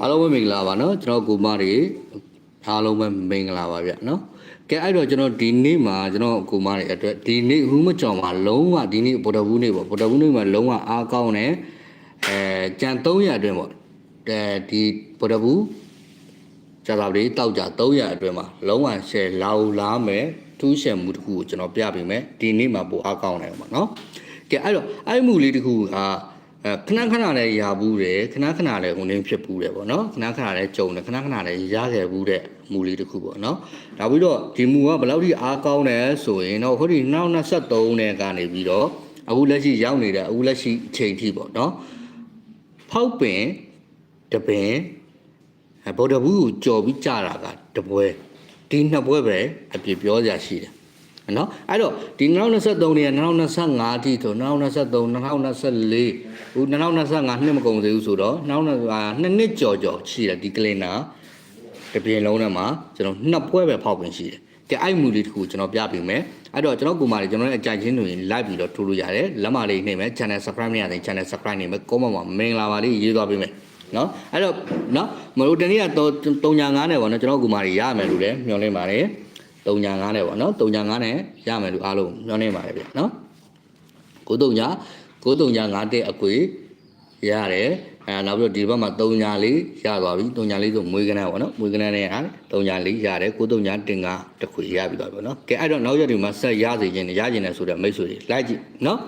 အားလုံးပဲမင်္ဂလာပါနော်ကျွန်တော်ကိုမတွေအားလုံးပဲမင်္ဂလာပါဗျနော်ကဲအဲ့တော့ကျွန်တော်ဒီနေ့မှာကျွန်တော်ကိုမတွေအတွက်ဒီနေ့ဟူးမကြော်မှာလုံးဝဒီနေ့ဗုဒ္ဓဘူးနေ့ပေါ့ဗုဒ္ဓဘူးနေ့မှာလုံးဝအားကောင်းတယ်အဲကြံ300အတွင်းပေါ့အဲဒီဗုဒ္ဓဘူးကြာတာလေးတောက်ကြ300အတွင်းမှာလုံးဝရှယ်လာလာမယ်ထူးရှယ်မှုတစ်ခုကိုကျွန်တော်ပြပေးမယ်ဒီနေ့မှာပိုအားကောင်းတယ်ပေါ့နော်ကဲအဲ့တော့အဲ့မှုလေးတစ်ခုဟာ အဲခဏခဏလည်းရာဘူးတယ်ခဏခဏလည်းဟိုနေဖြစ်ဘူးတယ်ပေါ့နော်ခဏခဏလည်းကြုံတယ်ခဏခဏလည်းရခဲ့ဘူးတဲ့မူလေးတစ်ခုပေါ့နော်ဒါပြီးတော့ဒီမူကဘယ်လောက်ထိအားကောင်းတယ်ဆိုရင်တော့ဟိုဒီနောက်23နဲ့ကနေပြီးတော့အခုလက်ရှိရောက်နေတဲ့အခုလက်ရှိအချိန်ထိပေါ့နော်ဖောက်ပင်တပင်အဲဗုဒ္ဓဘူးကိုကြော်ပြီးကြတာကတပွဲဒီနှစ်ပွဲပဲအပြည့်ပြောကြရှိတယ် နော်အဲ့တော့ဒီ2023နေ2025အထိဆို2023 2024ဟို2025နှစ်မကုန်သေးဘူးဆိုတော့2025နှစ်နှစ်ကြော်ကြော်ရှိတယ်ဒီကလင်နာတစ်ပြင်လုံးထဲမှာကျွန်တော်နှစ်ပွဲပဲဖောက်ပင်ရှိတယ်ကဲအဲ့မူလေးတစ်ခုကျွန်တော်ပြပေးမယ်အဲ့တော့ကျွန်တော်ကိုမာလေးကျွန်တော်ရဲ့အကြိုက်ချင်းတွေ live ပြီးတော့ထိုးလို့ရတယ်လက်မလေးနှိမ့်မယ် channel subscribe မရတဲ့ channel subscribe နေမယ် comment မှာမင်္ဂလာပါလေးရေးသွားပေးမယ်နော်အဲ့တော့နော်မလို့တနေ့ကတော့3ညာ9နဲ့ပေါ့နော်ကျွန်တော်ကိုမာလေးရမယ်လို့လည်းမျှော်လင့်ပါတယ် 3ညာ9နဲ့ပေါ့နော်3ညာ9နဲ့ရမယ်လို့အားလုံးမျှော်လင့်ပါတယ်ဗျနော်9ညာ9ညာ9တဲ့အကွေရတယ်အဲနောက်ပြီးတော့ဒီဘက်မှာ3ညာလေးရသွားပြီ3ညာလေးဆိုမွေးကနန်းပေါ့နော်မွေးကနန်းနဲ့ဟာ3ညာလေးရတယ်9ညာတင်ကတစ်ခွေရပြီသွားပြီပေါ့နော်ကဲအဲ့တော့နောက်ရက်ဒီမှာဆက်ရစေခြင်းနဲ့ရခြင်းနဲ့ဆိုတဲ့မိတ်ဆွေတွေလိုက်ကြည့်နော်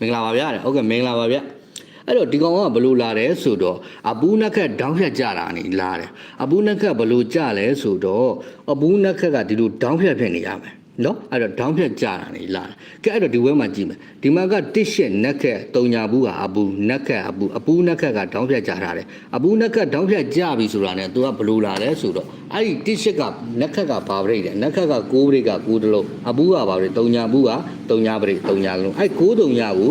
မင်္ဂလာပါဗျာဟုတ်ကဲ့မင်္ဂလာပါဗျာ အဲ့တော့ဒီကောင်ကဘလို့လာတယ်ဆိုတော့အပူးနက်ခက်တောင်းဖြတ်ကြတာနေလာတယ်အပူးနက်ခက်ဘလို့ကြလဲဆိုတော့အပူးနက်ခက်ကဒီလိုတောင်းဖြတ်ဖြစ်နေရမယ်နော်အဲ့တော့တောင်းဖြတ်ကြတာနေလာတယ်ကဲအဲ့တော့ဒီဝဲမှာကြည့်မယ်ဒီမှာကတစ်ရှက်နက်ခက်တုံညာဘူးကအပူနက်ခက်အပူအပူနက်ခက်ကတောင်းဖြတ်ကြထားတယ်အပူနက်ခက်တောင်းဖြတ်ကြပြီဆိုတာ ਨੇ तू ကဘလို့လာလဲဆိုတော့အဲ့ဒီတစ်ရှက်ကနက်ခက်ကဘာပရိတ်လဲနက်ခက်က6ပရိတ်က6တလုံးအပူကဘာပရိတ်တုံညာဘူးကတုံညာပရိတ်တုံညာလုံးအဲ့6တုံညာကို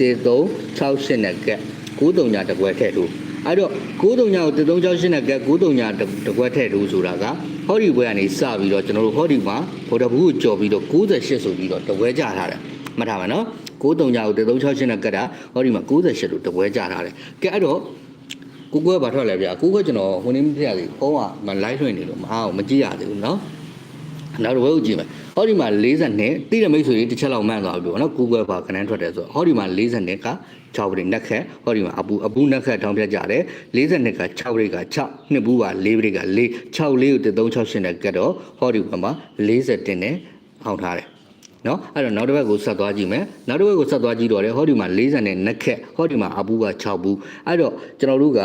တေကုံ60နက်က9တုံညာတကွက်ထည့်လို့အဲ့တော့9တုံညာကိုတေကုံ60နက်က9တုံညာတကွက်ထည့်လို့ဆိုတာကဟောဒီဘွဲကနေစပြီးတော့ကျွန်တော်တို့ဟောဒီမှာဗုဒ္ဓဘူးကိုကြော်ပြီးတော့98ဆိုပြီးတော့တကွဲကြထားတယ်မှတ်ထားပါနော်9တုံညာကိုတေကုံ60နက်ကတာဟောဒီမှာ98လို့တကွဲကြထားတယ်ကဲအဲ့တော့ကိုကွဲဘာထွက်လဲဗျာကိုကွဲကျွန်တော်ဟိုနေ့မပြရသေးဘူးဖုန်းကမလိုက်လွှင့်နေလို့မအားအောင်မကြည့်ရသေးဘူးနော်နောက်တစ်ပွဲကိုကြည့်မယ် ဟောဒီမှာ40နဲ့တိရမိတ်ဆွေတစ်ချက်လောက်မှန်းသွားပြီပေါ့နော် Google ဘာကနန်းထွက်တယ်ဆိုတော့ဟောဒီမှာ40နဲ့က6ပရိနက်ခက်ဟောဒီမှာအပူအပူနက်ခက်ထောင်းပြကြတယ်40နဲ့က6ပရိက6နှစ်ဘူးက4ပရိက4 6လေးကို1368နဲ့ကတ်တော့ဟောဒီမှာ40တင်နဲ့အောင်ထားတယ်နော်အဲ့တော့နောက်တစ်ဘက်ကိုဆက်သွားကြည့်မယ်နောက်တစ်ဘက်ကိုဆက်သွားကြည့်တော့လေဟောဒီမှာ40နဲ့နက်ခက်ဟောဒီမှာအပူက6ဘူးအဲ့တော့ကျွန်တော်တို့က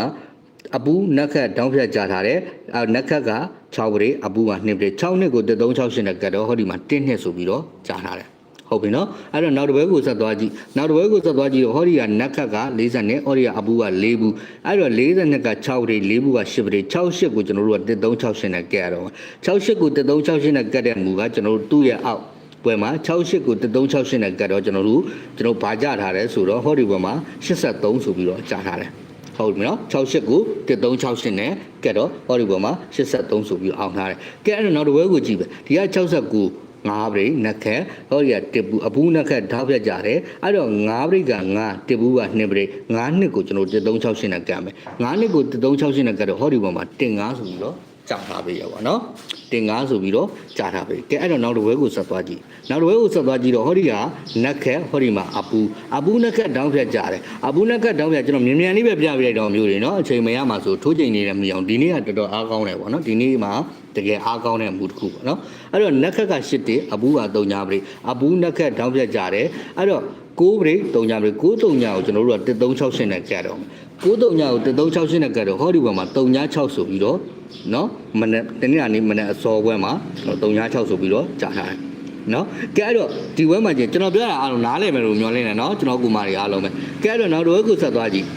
အပူနက်ခက်တောင်းဖြတ်ကြထားတယ်အဲနက်ခက်က6ပရိအပူက2ပရိ6နှစ်ကို1368နဲ့ကတ်တော့ဟောဒီမှာ1နှစ်ဆိုပြီးတော့ကြားထားတယ်ဟုတ်ပြီနော်အဲ့တော့နောက်တစ်ဘက်ကိုဆက်သွားကြည့်နောက်တစ်ဘက်ကိုဆက်သွားကြည့်တော့ဟောဒီကနက်ခက်က40နဲ့ဟောဒီကအပူက4ဘူးအဲ့တော့40နဲ့က6ပရိ4ဘူးက10ပရိ68ကိုကျွန်တော်တို့က1368နဲ့ကတ်ရတော့68ကို1368နဲ့ကတ်တဲ့မူကကျွန်တော်တို့သူ့ရဲ့အောက်ပွဲမှာ68ကို1368နဲ့ကတ်တော့ကျွန်တော်တို့ကျွန်တော်ဗာကြထားတယ်ဆိုတော့ဟောဒီဘက်မှာ83ဆိုပြီးတော့ကြားထားတယ် ဟုတ်ပြီနော်68ကို1368နဲ့ကဲတော့ဟောဒီပေါ်မှာ83ဆိုပြီးအောင်ထားတယ်ကဲအဲ့တော့နောက်တစ်ဝဲကိုကြည့်ပဲဒီက69ငါးပရိနက်ခက်ဟောဒီကတစ်ဘူးအဘူးနက်ခက်ဓာတ်ပြတ်ကြတယ်အဲ့တော့ငါးပရိကငါတစ်ဘူးကနှစ်ပရိငါးနှစ်ကိုကျွန်တော်1368နဲ့ကတ်မယ်ငါးနှစ်ကို1368နဲ့ကတ်တော့ဟောဒီပေါ်မှာတင်ငါဆိုပြီးတော့ ကြာထားပေးရပါနော်တင်ကားဆိုပြီးတော့ကြာထားပေးကဲအဲ့တော့နောက်တစ်ဝဲကိုဆက်သွားကြည့်နောက်တစ်ဝဲကိုဆက်သွားကြည့်တော့ဟောဒီကနက်ခက်ဟောဒီမှာအပူအပူနက်ခက်တောင်းဖြတ်ကြတယ်အပူနက်ခက်တောင်းဖြတ်ကျွန်တော်မြန်မြန်လေးပဲပြပြလိုက်တော့မျိုးတွေနော်အချိန်မရမှဆိုထိုးချိန်နေတယ်မပြောင်းဒီနေ့ကတော်တော်အားကောင်းတယ်ပေါ့နော်ဒီနေ့မှာတကယ်အားကောင်းတဲ့မူတစ်ခုပေါ့နော်အဲ့တော့နက်ခက်က၈တေအပူက၃ညပရိအပူနက်ခက်တောင်းဖြတ်ကြတယ်အဲ့တော့9ပရိ3ညပရိ9 3ညကိုကျွန်တော်တို့က1360နဲ့ကြာတော့မယ် 939ကို368နဲ့ကတ်တော့ဟောဒီဘက်မှာ396ဆိုပြီးတော့เนาะမနေ့တနေ့ကနေမနေ့အစောဘက်မှာ396ဆိုပြီးတော့ကြာထားတယ်နော်ကဲအဲ့တော့ဒီဝဲမှာကျင်ကျွန်တော်ပြောတာအားလုံးနားလည်မယ်လို့မျှော်လင့်တယ်နော်ကျွန်တော်ကူမာတွေအားလုံးပဲကဲအဲ့တော့နောက်တစ်ဝဲကိုဆက်သွားကြည့်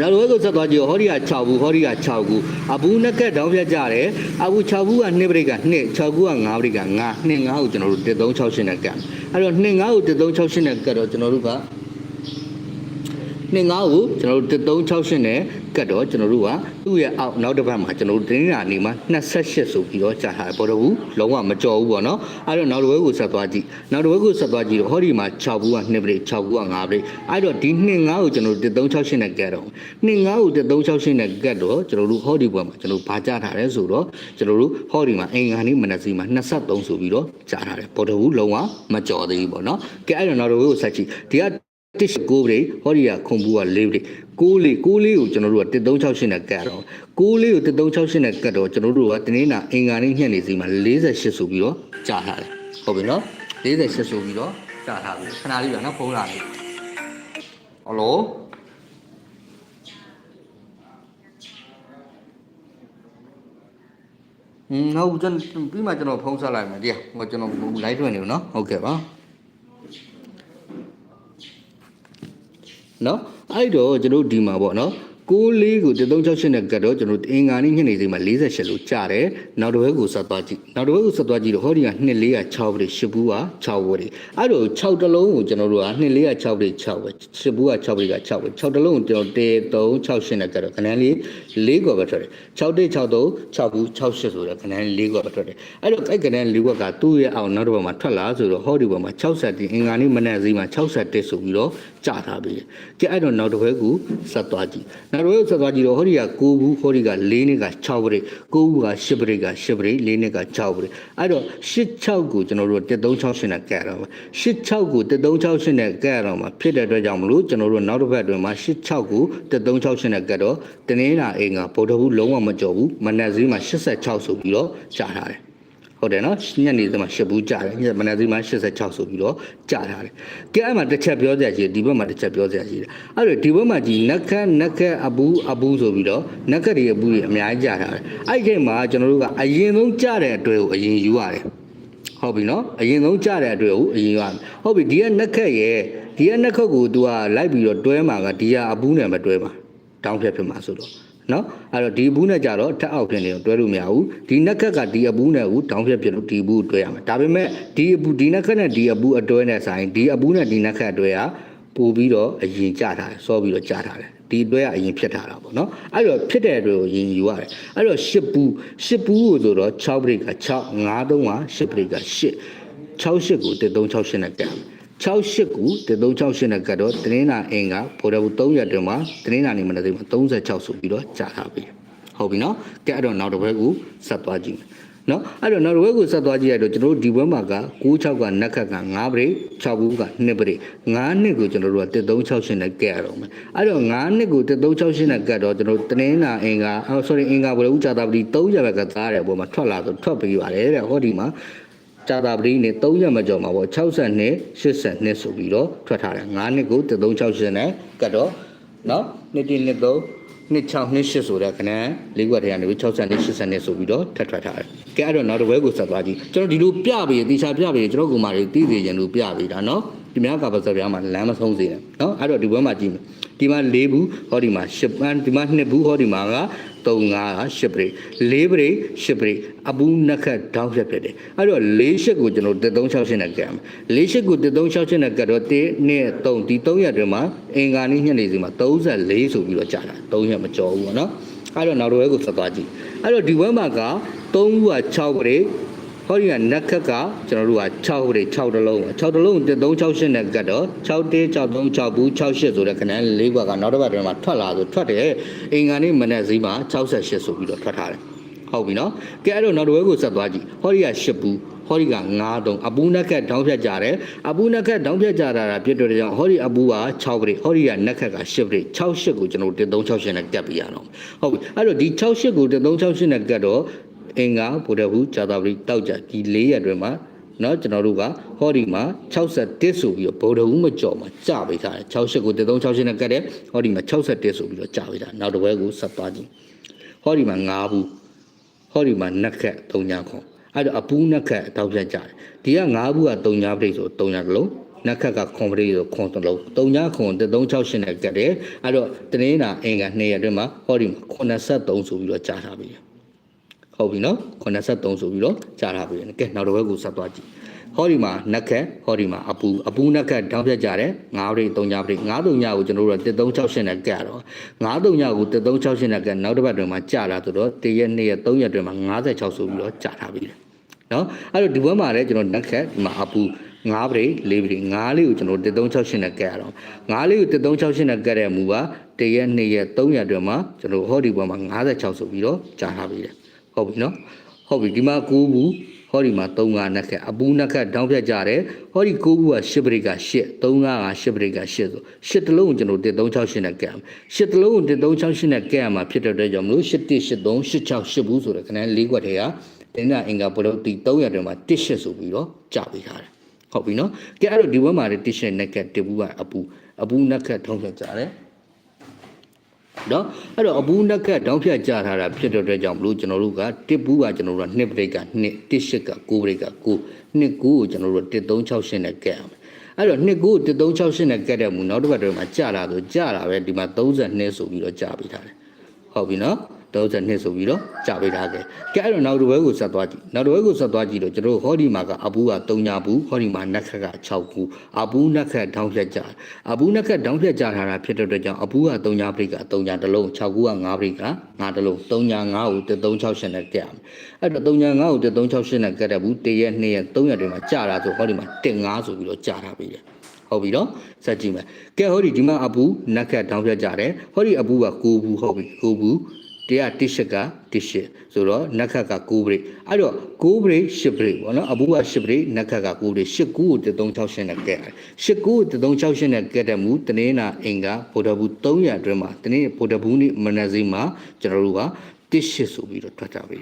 နောက်တစ်ဝဲကိုဆက်သွားကြည့်ဟောဒီက6ဘူးဟောဒီက6ဘူးအဘူးနဲ့ကက်တောင်းဖြတ်ကြတယ်အဘူး6ဘူးက2ပရိက2 6ဘူးက5ပရိက5 2 5ကိုကျွန်တော်တို့1368နဲ့ကက်အဲ့တော့2 5ကို1368နဲ့ကက်တော့ကျွန်တော်တို့က နှစ်ငါးကိုကျွန်တော်တို့1368နဲ့ကတ်တော့ကျွန်တော်တို့ကသူ့ရဲ့အောက်နောက်တစ်ပတ်မှာကျွန်တော်တို့တင်းနာနေမှာ28ဆိုပြီးတော့ကြာထားတယ်ပေါ်တော့ဘူးလုံးဝမကြော်ဘူးပေါ့နော်အဲ့တော့နောက်တစ်ဝဲကိုဆက်သွားကြည့်နောက်တစ်ဝဲကိုဆက်သွားကြည့်တော့ဟောဒီမှာ6ဘူးက2ပြိ6ဘူးက5ပြိအဲ့တော့ဒီနှစ်ငါးကိုကျွန်တော်တို့1368နဲ့ကတ်တော့နှစ်ငါးကို1368နဲ့ကတ်တော့ကျွန်တော်တို့ဟောဒီဘက်မှာကျွန်တော်ဘာကြာထားလဲဆိုတော့ကျွန်တော်တို့ဟောဒီမှာအင်္ဂါနေ့မနက်စီမှာ23ဆိုပြီးတော့ကြာထားတယ်ပေါ်တော့ဘူးလုံးဝမကြော်သေးဘူးပေါ့နော်ကဲအဲ့တော့နောက်တစ်ဝဲကိုဆက်ကြည့်ဒီက တစ်ကိုးပြီဟောဒီကခွန်ဘူးကလေးပြီကိုးလေးကိုးလေးကိုကျွန်တော်တို့က1368နဲ့ကတ်တော့ကိုးလေးကို1368နဲ့ကတ်တော့ကျွန်တော်တို့ကတနေ့နာအင်္ဂါနေ့ညနေစီမှာ48ဆိုပြီးတော့ကြာထားတယ်ဟုတ်ပြီနော်48ဆိုပြီးတော့ကြာထားပြီခဏလေးပြန်နော်ဖုန်းလာပြီဟယ်လိုอืมဟုတ်ကျွန်ပြီးမှကျွန်တော်ဖုန်းဆက်လိုက်မယ်တရားဟိုကျွန်တော် live ထွက်နေလို့နော်ဟုတ်ကဲ့ပါ နော်အဲ့တော့ကျွန်တော်ဒီမှာပေါ့နော်6လေးကို1368နဲ့ကတ်တော့ကျွန်တော်အင်္ဂါနေ့ညနေစိမှာ48လို့ကြာတယ်နောက်တစ်ဘက်ကိုဆက်သွားကြည့်နောက်တစ်ဘက်ကိုဆက်သွားကြည့်တော့ဟောဒီက2406ပဲ10ဘူးက6ပဲအဲ့တော့6တလုံးကိုကျွန်တော်တို့က2406ပဲ6ပဲ10ဘူးက6ပဲက6ပဲ6တလုံးကိုကျွန်တော်1368နဲ့ကတ်တော့ခဏလေး4ကောပဲထွက်တယ်6163 6ဘူး68ဆိုတော့ခဏလေး4ကောပဲထွက်တယ်အဲ့တော့အဲ့ခဏလေးကောကသူ့ရဲ့အောင်နောက်တစ်ဘက်မှာထွက်လာဆိုတော့ဟောဒီဘက်မှာ60တင်အင်္ဂါနေ့မနက်စိမှာ61ဆိုပြီးတော့ကြာထားပြီကြည့်အဲ့တော့နောက်တစ်ဝဲကိုဆက်သွားကြည့်နောက်တစ်ဝဲကိုဆက်သွားကြည့်တော့ဟောဒီက9ဘူးဟောဒီက4နှစ်က6ပြိ9ဘူးက10ပြိက10ပြိ4နှစ်က6ပြိအဲ့တော့86ကိုကျွန်တော်တို့1368နဲ့ကဲရတော့86ကို1368နဲ့ကဲရတော့မှာဖြစ်တဲ့အတွက်ကြောင့်မလို့ကျွန်တော်တို့နောက်တစ်ဘက်အတွင်းမှာ86ကို1368နဲ့ကဲတော့တနင်္လာအိမ်ကဗုဒ္ဓဘူးလုံးဝမကြော်ဘူးမနက်စည်းမှာ86ဆိုပြီးတော့ကြာထားတယ် ဟုတ်တယ်နော်ညနေသမှာရှစ်ဘူးကြာတယ်ညမနေ့သမှာ86ဆိုပြီးတော့ကြာထားတယ်ကဲအဲ့မှာတစ်ချက်ပြောစရာရှိတယ်ဒီဘက်မှာတစ်ချက်ပြောစရာရှိတယ်အဲ့တော့ဒီဘက်မှာကြီးနက်ခတ်နက်ခတ်အဘူးအဘူးဆိုပြီးတော့နက်ခတ်တွေအဘူးတွေအများကြီးကြာထားတယ်အဲ့ဒီချိန်မှာကျွန်တော်တို့ကအရင်ဆုံးကြာတဲ့အတွေ့ကိုအရင်ယူရတယ်ဟုတ်ပြီနော်အရင်ဆုံးကြာတဲ့အတွေ့ကိုအရင်ယူရတယ်ဟုတ်ပြီဒီကနက်ခတ်ရဲ့ဒီကနက်ခတ်ကို तू ကလိုက်ပြီးတော့တွဲမှာကဒီကအဘူးနဲ့မတွဲမှာတောင်းဖြတ်ဖြစ်မှာဆိုတော့ နော်အဲ့တော့ဒီအဘူးနဲ့ကြတော့ထက်အောက်ဖြစ်နေတော့တွဲလို့မရဘူးဒီနက်ခက်ကဒီအဘူးနဲ့ကိုတောင်းဖြတ်ဖြစ်လို့ဒီအဘူးကိုတွဲရမယ်ဒါပေမဲ့ဒီအဘူးဒီနက်ခက်နဲ့ဒီအဘူးအတွဲနဲ့ဆိုင်ဒီအဘူးနဲ့ဒီနက်ခက်အတွဲကပို့ပြီးတော့အရင်ကြထားတယ်စောပြီးတော့ကြထားတယ်ဒီအတွဲကအရင်ဖြစ်ထားတာပေါ့နော်အဲ့တော့ဖြစ်တဲ့အတွက်ကိုရင်ယူရတယ်အဲ့တော့ရှစ်ဘူးရှစ်ဘူးကိုဆိုတော့6ပရိတ်က6 5 3ကရှစ်ပရိတ်က8 68ကို1368နဲ့ကတ် 68ကို1368နဲ့ကတ်တော့တင်းနာအင်ကဗိုလ်တော်ဘူး3ရက်တွင်မှာတင်းနာနေမနေ့က36ဆိုပြီးတော့ကြာထားပြီဟုတ်ပြီနော်ကဲအဲ့တော့နောက်တစ်ဘက်ကိုဆက်သွားကြည့်မယ်နော်အဲ့တော့နောက်တစ်ဘက်ကိုဆက်သွားကြည့်ရတော့ကျွန်တော်တို့ဒီဘက်မှာက96ကနက်ခက်က9ပရိ6ဘူးက2ပရိ9နှစ်ကိုကျွန်တော်တို့က1368နဲ့ကတ်ရတော့မယ်အဲ့တော့9နှစ်ကို1368နဲ့ကတ်တော့ကျွန်တော်တင်းနာအင်ကအော် sorry အင်ကဗိုလ်တော်ဘူးကြာတာပတိ3ရက်ပဲကသားတယ်ပေါ်မှာထွက်လာဆိုထွက်ပြီးပါတယ်တဲ့ဟောဒီမှာ ကြာတာပတိနဲ့3ရက်မကျော်မှာပေါ့60နဲ့80နဲ့ဆိုပြီးတော့ထွက်ထားတယ်9နှစ်ကို360နဲ့ကတ်တော့နော်နှစ်တိနှစ်သုံးနှစ်6နှစ်8ဆိုတဲ့ခဏလေးကွက်ထဲကနေ60နှစ်80နှစ်ဆိုပြီးတော့ထပ်ထွက်ထားတယ်။ကဲအဲ့တော့နောက်တစ်ပွဲကိုဆက်သွားကြည့်။ကျွန်တော်ဒီလိုပြပေးတေချာပြပေးကျွန်တော်ကိုမာတွေတည်သေးရင်လို့ပြပေးတာနော်။ဒီများကပါစပြားမှာလမ်းမဆုံးစေနဲ့နော်။အဲ့တော့ဒီပွဲမှာကြည့်မယ်။ ဒီမှာ၄ဘူးဟောဒီမှာ10ပန်းဒီမှာ2ဘူးဟောဒီမှာက3 5က10ပရိ4ပရိ10ပရိအပူးနှစ်ခတ်တောင်းဖြတ်ဖြစ်တယ်အဲ့တော့၄ရှစ်ကိုကျွန်တော်368နဲ့ကတ်မယ်၄ရှစ်ကို368နဲ့ကတ်တော့1နဲ့3ဒီ3ရက်တွင်မှာအင်္ဂါနေ့ညနေစီမှာ34ဆိုပြီးတော့ကြာတာ3ရက်မကျော်ဘူးပေါ့နော်အဲ့တော့နောက်တစ်ဝဲကိုဆက်သွားကြည့်အဲ့တော့ဒီဝဲမှာက3ဦးက6ပရိ ဟောဒီကနက်ခက်ကကျွန်တော်တို့က6ပရိ6တလုံး6တလုံး368နဲ့ကတ်တော့6တေး6 3 6ဘူး68ဆိုတဲ့ခဏ၄ဘက်ကနောက်တစ်ပတ်တွင်မှာထွက်လာဆိုထွက်တယ်အင်္ဂါနေ့မနေ့စီမှာ68ဆိုပြီးတော့ထွက်ထားတယ်ဟုတ်ပြီနော်ကဲအဲ့တော့နောက်တစ်ဝဲကိုဆက်သွားကြည့်ဟောဒီက၈ဘူးဟောဒီက9တုံးအပူးနက်ခက်တောင်းဖြတ်ကြတယ်အပူးနက်ခက်တောင်းဖြတ်ကြတာပြည့်တဲ့ကြောင့်ဟောဒီအပူးက6ပရိဟောဒီကနက်ခက်က8ပရိ68ကိုကျွန်တော်1368နဲ့ကတ်ပြရအောင်ဟုတ်ပြီအဲ့တော့ဒီ68ကို1368နဲ့ကတ်တော့ အင်္ဂါဗုဒ္ဓဘူးဇာတာပရိတောက်ကြဒီ၄ရက်အတွင်းမှာเนาะကျွန်တော်တို့ကဟောဒီမှာ61ဆိုပြီးတော့ဗုဒ္ဓဘူးမကြော်မှာကြပေးထားတယ်68ကို1368နဲ့ကတ်တယ်ဟောဒီမှာ61ဆိုပြီးတော့ကြပေးတာနောက်တစ်ဝဲကိုဆက်သွားကြည့်ဟောဒီမှာ9ဘူး ဟောဒီမှာနက်ခက်၃ညာခွန်အဲ့တော့အပူးနက်ခက်တောက်ပြတ်ကြတယ်ဒီက၅ဘူးက၃ညာပြိဆို၃ညာတစ်လုံးနက်ခက်ကခွန်ပြိဆိုခွန်တစ်လုံး၃ညာခွန်368နဲ့ကတ်တယ်အဲ့တော့တနင်္လာအင်္ဂါ2ရက်အတွင်းမှာဟောဒီမှာ83ဆိုပြီးတော့ကြားထားပြီ ဟုတ်ပြီနော်83ဆိုပြီးတော့ကြားထားပြီကဲနောက်တစ်ဘက်ကိုဆက်သွားကြည့်ဟောဒီမှာနက်ခက်ဟောဒီမှာအပူအပူနက်ခက်တောင်းပြတ်ကြတယ်ငါးပရိတ်၃ညပရိတ်ငါး၃ညကိုကျွန်တော်တို့က1368နဲ့ကတ်တော့ငါး၃ညကို1368နဲ့ကတ်နောက်တစ်ပတ်တွင်မှာကြာလာဆိုတော့တရက်နှစ်ရက်၃ရက်တွင်မှာ56ဆိုပြီးတော့ကြာထားပြီလေနော်အဲ့တော့ဒီဘက်မှာလည်းကျွန်တော်နက်ခက်ဒီမှာအပူငါးပရိတ်၄ပရိတ်ငါးလေးကိုကျွန်တော်1368နဲ့ကတ်ရအောင်ငါးလေးကို1368နဲ့ကတ်တဲ့မူပါတရက်နှစ်ရက်၃ရက်တွင်မှာကျွန်တော်ဟောဒီဘက်မှာ56ဆိုပြီးတော့ကြာထားပြီလေ ဟုတ်ပြီနော်ဟုတ်ပြီဒီမှာ9ဘူးဟောဒီမှာ3ငါနက်ခက်အပူနက်ခက်တောင်းပြတ်ကြတယ်ဟောဒီ9ဘူးက10ပရိတ်က10 3ငါက10ပရိတ်က10ဆို10တလုံးကိုကျွန်တော်1368နဲ့ကဲရမယ်10တလုံးကို1368နဲ့ကဲရမှာဖြစ်တဲ့အတွက်ကြောင့်မလို့81 83 86 8ဘူးဆိုတဲ့ခဏ၄ခွက်ထဲကတင်းနာအင်္ဂါဘလို့ဒီ300တွင်မှာ18ဆိုပြီးတော့ကြာပေးထားတယ်ဟုတ်ပြီနော်ကဲအဲ့တော့ဒီဘက်မှာလည်း18နက်ခက်တဘူးကအပူအပူနက်ခက်ထုံးပြတ်ကြတယ် နော်အဲ့တော့အပူနက်ခက်တောင်းဖြတ်ကြထားတာဖြစ်တဲ့အတွက်ကြောင့်မလို့ကျွန်တော်တို့ကတစ်ဘူးကကျွန်တော်တို့ကနှစ်ပရိတ်ကနှစ်တစ်ရှစ်က9ပရိတ်က9နှစ်9ကိုကျွန်တော်တို့1368နဲ့ကဲရမယ်အဲ့တော့နှစ်9ကို1368နဲ့ကဲတဲ့မူနောက်တစ်ပတ်တည်းမှာကြာလာဆိုကြာလာပဲဒီမှာ32ဆိုပြီးတော့ကြာပေးထားတယ်ဟုတ်ပြီနော် 32ဆိုပြီးတော့ကြာပေးထားခဲ့ကဲအဲ့တော့နောက်တစ်ဘက်ကိုဆက်သွားကြည့်နောက်တစ်ဘက်ကိုဆက်သွားကြည့်တော့ကျွန်တော်တို့ဟောဒီမှာကအပူက3ညာဘူးဟောဒီမှာနက်ခက်က6ခုအပူနက်ခက်တောင်းဖြတ်ကြအပူနက်ခက်တောင်းဖြတ်ကြထားတာဖြစ်တဲ့အတွက်ကြောင့်အပူက3ညာပရိတ်က3ညာတစ်လုံး6ခုက5ပရိတ်က5တစ်လုံး3ညာ5ကို1368နဲ့ကဲရမယ်အဲ့တော့3ညာ5ကို1368နဲ့ကဲတဲ့ဘူး1ရက်2ရက်3ရက်တွေမှာကြာတာဆိုဟောဒီမှာ15ဆိုပြီးတော့ကြာတာပြီလေဟုတ်ပြီနော်စက်ကြည့်မယ်ကဲဟောဒီဒီမှာအပူနက်ခက်တောင်းဖြတ်ကြတယ်ဟောဒီအပူက9ဘူးဟုတ်ပြီ9ဘူး တရားတစ်ရှစ်ကတစ်ရှစ်ဆိုတော့နက်ခက်က9ဘရိတ်အဲ့တော့9ဘရိတ်10ဘရိတ်ပေါ့နော်အဘူးက10ဘရိတ်နက်ခက်က9ဘရိတ်10ကူကို1368နဲ့ကဲတယ်10ကူကို1368နဲ့ကဲတဲ့မူတနင်္လာအင်္ဂါဗုဒ္ဓဘူး300အတွင်းမှာတနင်္ဗုဒ္ဓဘူးနေ့မနက်စီမှာကျွန်တော်တို့ကတစ်ရှစ်ဆိုပြီးတော့ထွက်ကြပြီ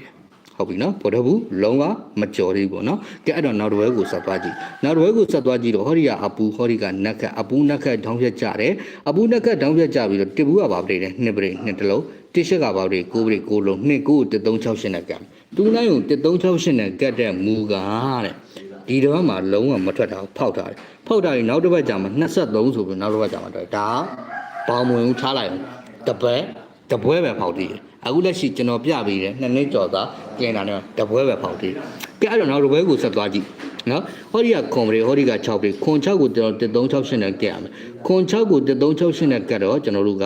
ဟုတ်ပြီနော်ဗုဒ္ဓဘူးလုံးဝမကြော်သေးဘူးပေါ့နော်ကဲအဲ့တော့နောက်တစ်ဝဲကိုဆက်သွားကြည့်နောက်တစ်ဝဲကိုဆက်သွားကြည့်တော့ဟောဒီကအပူဟောဒီကနက်ခက်အပူနက်ခက်ဒေါင်းပြတ်ကြတယ်အပူနက်ခက်ဒေါင်းပြတ်ကြပြီးတော့တစ်ဘူးကပါပရိတ်တယ်နှစ်ပရိတ်နှစ်တလုံး တစ်ရှက်ကပါပရိတ်9ပရိတ်9လုံးနှစ်ကို1368နဲ့ကတ်တူနိုင်ကို1368နဲ့ကတ်တဲ့မူကားတဲ့ဒီတော့မှလုံးဝမထွက်တာဖောက်ထားတယ်ဖောက်ထားရင်နောက်တစ်ပတ်ကြာမှ23ဆိုပြီးနောက်တစ်ပတ်ကြာမှတော့ဒါဘောင်မဝင်ဘူးထားလိုက်တပတ်တပွဲပဲဖောက်သေးတယ်အခုလက်ရှိကျွန်တော်ပြပေးတယ်နှစ်နှစ်ကျော်သားကျင်တာနဲ့တပွဲပဲဖောက်သေးတယ်ကဲအဲ့တော့နောက်တစ်ပွဲကိုဆက်သွားကြည့်နော်ဟောဒီကခွန်ပရိဟောဒီက6ပရိခွန်6ကိုကျွန်တော်1368နဲ့ကတ်ရမယ်ခွန်6ကို1368နဲ့ကတ်တော့ကျွန်တော်တို့က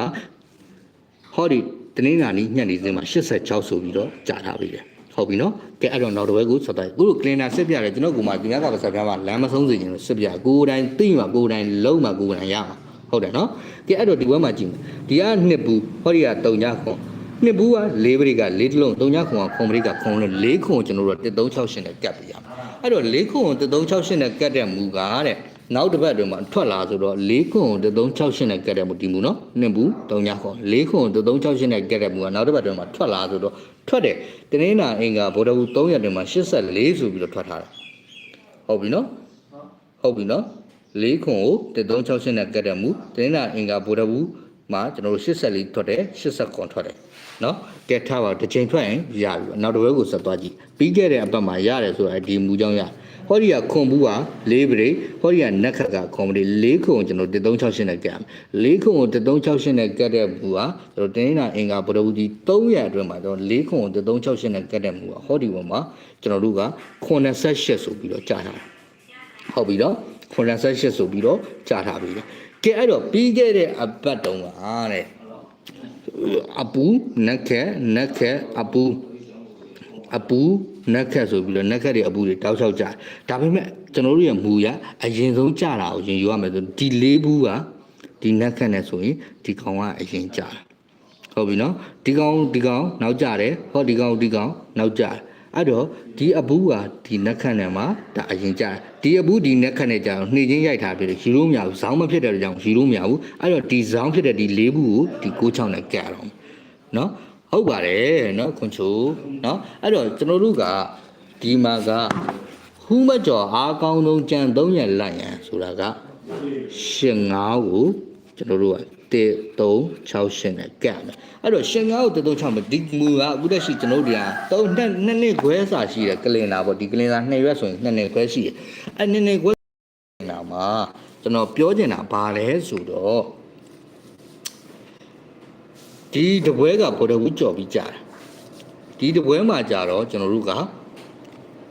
ဟောဒီတ နင်္လာနေ့ညနေစင်းမှာ86ဆိုပြီးတော့ကြာထားပြီလေဟုတ်ပြီနော်ကဲအဲ့တော့နောက်တစ်ပွဲကိုဆက်သွားခုလိုကလင်နာစစ်ပြတယ်ကျွန်တော်ကမှဒီမြတ်ကပါဆက်ပြမှာလမ်းမဆုံးစေချင်လို့စစ်ပြကိုယ်တိုင်သိမှာကိုယ်တိုင်လုံးမှာကိုယ်တိုင်ရမှာဟုတ်တယ်နော်ကဲအဲ့တော့ဒီဘက်မှာကြည့်မယ်ဒီကနှစ်ဘူးဟောဒီက3ညခွန်နှစ်ဘူးက၄ပရိက၄တလုံး3ညခွန်ကခွန်ပရိကခွန်လို့၄ခွန်ကိုကျွန်တော်တို့က1368နဲ့ကတ်ပြရမှာအဲ့တော့၄ခွန်ကို1368နဲ့ကတ်တဲ့မူကတဲ့ နောက်တစ်ပတ်အတွင်းမှာထွက်လာဆိုတော့၄ခွန်ကို1368နဲ့ကတ်တဲ့မူဒီမူနော်နှစ်ဘူး3ညခွန်၄ခွန်ကို1368နဲ့ကတ်တဲ့မူကနောက်တစ်ပတ်အတွင်းမှာထွက်လာဆိုတော့ထွက်တယ်တနင်္လာအင်္ဂါဗုဒ္ဓဘူး3ရက်တွင်မှာ84ဆိုပြီးတော့ထွက်ထားတာဟုတ်ပြီနော်ဟုတ်ပြီနော်၄ခွန်ကို1368နဲ့ကတ်တဲ့မူတနင်္လာအင်္ဂါဗုဒ္ဓဘူးမှာကျွန်တော်တို့84ထွက်တယ်80ခွန်ထွက်တယ်နော်ကဲထားပါတစ်ချိန်ထွက်ရင်ရပြီနောက်တစ်ဝဲကိုဆက်သွားကြည့်ပြီးခဲ့တဲ့အပတ်မှာရတယ်ဆိုတာဒီမူကြောင့်ရ ဟောဒီကခွန်ဘူးက၄ပရိဟောဒီကနက်ခက်ကခွန်ပရိ၄ခွန်ကိုကျွန်တော်1368နဲ့ကတ်မယ်၄ခွန်ကို1368နဲ့ကတ်တဲ့ဘူးကကျွန်တော်တင်းနေတာအင်္ဂါဗုဒ္ဓဘူးကြီး300အတွင်းမှာကျွန်တော်၄ခွန်ကို1368နဲ့ကတ်တဲ့မူကဟောဒီပေါ်မှာကျွန်တော်တို့က88ဆိုပြီးတော့ကြာထားတယ်ဟုတ်ပြီနော်88ဆိုပြီးတော့ကြာထားပြီလေကဲအဲ့တော့ပြီးခဲ့တဲ့အပတ်တုန်းကတဲ့အပူနက်ခက်နက်ခက်အပူ အပူနက်ခက်ဆိုပြီးတော့နက်ခက်တွေအပူတွေတောက်လျှောက်ကြတယ်ဒါပေမဲ့ကျွန်တော်တို့ရဲ့မူရအရင်ဆုံးကြတာကိုရင်ယူရမယ်ဆိုဒီလေးဘူးကဒီနက်ခက်နဲ့ဆိုရင်ဒီကောင်ကအရင်ကြတာဟုတ်ပြီနော်ဒီကောင်ဒီကောင်နောက်ကြတယ်ဟောဒီကောင်ဒီကောင်နောက်ကြတယ်အဲ့တော့ဒီအဘူးကဒီနက်ခတ်နဲ့မှာဒါအရင်ကြာဒီအဘူးဒီနက်ခတ်နဲ့ကြာတော့နှိမ့်ချင်းရိုက်ထားပြီးတော့ယူလို့မရဘူးဇောင်းမဖြစ်တဲ့ကြောင့်ယူလို့မရဘူးအဲ့တော့ဒီဇောင်းဖြစ်တဲ့ဒီလေးဘူးကိုဒီ96နဲ့ကြရအောင်နော် ဟုတ်ပါတယ်နော်ခွန်ချိုနော်အဲ့တော့ကျွန်တော်တို့ကဒီမှာကဟူးမကျော်အားကောင်းဆုံးကြံ3ရက်လိုက်ရန်ဆိုတာကရှင်ငါးကိုကျွန်တော်တို့က1 3 6ရှင်နဲ့ကတ်မယ်အဲ့တော့ရှင်ငါးကို1 3 6မယ်ဒီမူကအခုတည်းရှိကျွန်တော်တို့က3နှစ်နှစ်နှစ်ခွဲစာရှိတယ်ကလင်လာပေါ့ဒီကလင်လာ2ရက်ဆိုရင်2နှစ်ခွဲရှိတယ်အဲ့2နှစ်ခွဲနာမှာကျွန်တော်ပြောချင်တာဘာလဲဆိုတော့ ဒီတပွဲကဗုဒ္ဓဝူးကြော်ပြီးကြာတယ်ဒီတပွဲမှာကြာတော့ကျွန်တော်တို့က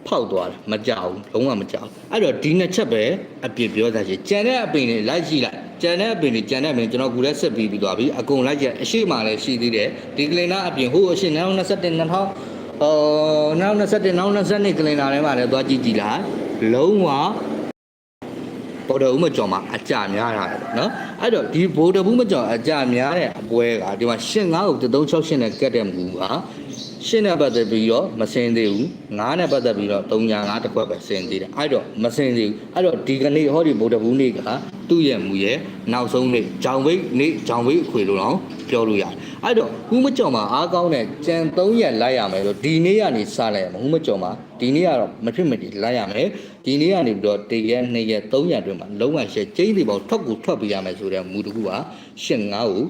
ဖဖောက်သွားတယ်မကြောက်ဘူးလုံးဝမကြောက်အဲ့တော့ဒီနှစ်ချက်ပဲအပြစ်ပြောသားရှိကြံတဲ့အပင်တွေလိုက်ကြည့်လိုက်ကြံတဲ့အပင်တွေကြံတဲ့အပင်ကျွန်တော်ကူလည်းဆက်ပြီးပြီးသွားပြီအကုန်လိုက်ကြအရှိမှလည်းရှိသေးတယ်ဒီကလင်နာအပြင်ဟိုအရှိ2021 2000အော်2021 2022ကလင်နာထဲမှာလည်းသွားကြည့်ကြည့်လိုက်လုံးဝ ပေါ်တော်ဦးမကျော်မှာအကြများတာလေနော်အဲ့တော့ဒီဘိုးတဘူးမကျော်အကြများတဲ့အပွဲကဒီမှာရှင်းငါးကို368နဲ့ကတ်တဲ့မူကရှင်းနဲ့ပတ်သက်ပြီးတော့မစင်သေးဘူးငါးနဲ့ပတ်သက်ပြီးတော့305တစ်ခွက်ပဲစင်သေးတယ်အဲ့တော့မစင်သေးဘူးအဲ့တော့ဒီကနေ့ဟောဒီဘိုးတဘူးနေ့ကသူ့ရဲ့မူရဲ့နောက်ဆုံးနေ့ဂျောင်ဝိတ်နေ့ဂျောင်ဝိတ်အခွေလို့တော့ပြောလို့ရတယ် အဲ့တော့ဦးမကျော်မှာအားကောင်းတဲ့ကြံ3ရက်လိုက်ရမယ်ဆိုဒီနေ့ကနေစလိုက်ရမယ်ဦးမကျော်မှာဒီနေ့ကတော့မဖြစ်မတည်လိုက်ရမယ်ဒီနေ့ကနေပြီးတော့1ရက်2ရက်3ရက်အတွင်းမှာလုံးဝရှက်ကျင်းစီပေါင်းထွက်ကိုထွက်ပြရမယ်ဆိုတဲ့မူတစ်ခုပါရှင်းငါးကို